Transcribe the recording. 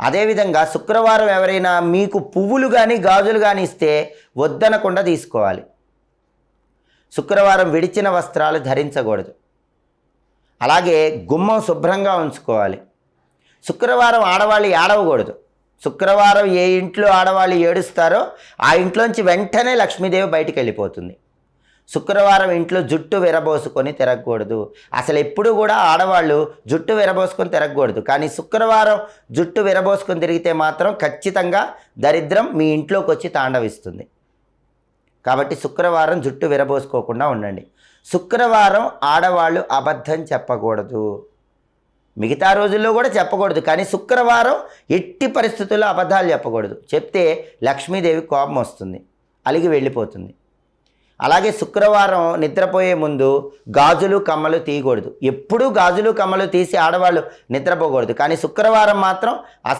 అదేవిధంగా శుక్రవారం ఎవరైనా మీకు పువ్వులు కానీ గాజులు కానీ ఇస్తే వద్దనకుండా తీసుకోవాలి. శుక్రవారం విడిచిన వస్త్రాలు ధరించకూడదు. అలాగే గుమ్మం శుభ్రంగా ఉంచుకోవాలి. శుక్రవారం ఆడవాళ్ళు ఏడవకూడదు. శుక్రవారం ఏ ఇంట్లో ఆడవాళ్ళు ఏడుస్తారో ఆ ఇంట్లోంచి వెంటనే లక్ష్మీదేవి బయటికి వెళ్ళిపోతుంది. శుక్రవారం ఇంట్లో జుట్టు విరబోసుకొని తిరగకూడదు. అసలు ఎప్పుడు కూడా ఆడవాళ్ళు జుట్టు విరబోసుకొని తిరగకూడదు. కానీ శుక్రవారం జుట్టు విరబోసుకొని తిరిగితే మాత్రం ఖచ్చితంగా దరిద్రం మీ ఇంట్లోకి వచ్చి తాండవిస్తుంది. కాబట్టి శుక్రవారం జుట్టు విరబోసుకోకుండా ఉండండి. శుక్రవారం ఆడవాళ్ళు అబద్ధం చెప్పకూడదు. మిగతా రోజుల్లో కూడా చెప్పకూడదు. కానీ శుక్రవారం ఎట్టి పరిస్థితుల్లో అబద్ధాలు చెప్పకూడదు. చెప్తే లక్ష్మీదేవి కోపం వస్తుంది. అలిగి వెళ్ళిపోతుంది. అలాగే శుక్రవారం నిద్రపోయే ముందు గాజులు కమ్మలు తీయకూడదు. ఎప్పుడూ గాజులు కమ్మలు తీసి ఆడవాళ్ళు నిద్రపోకూడదు. కానీ శుక్రవారం మాత్రం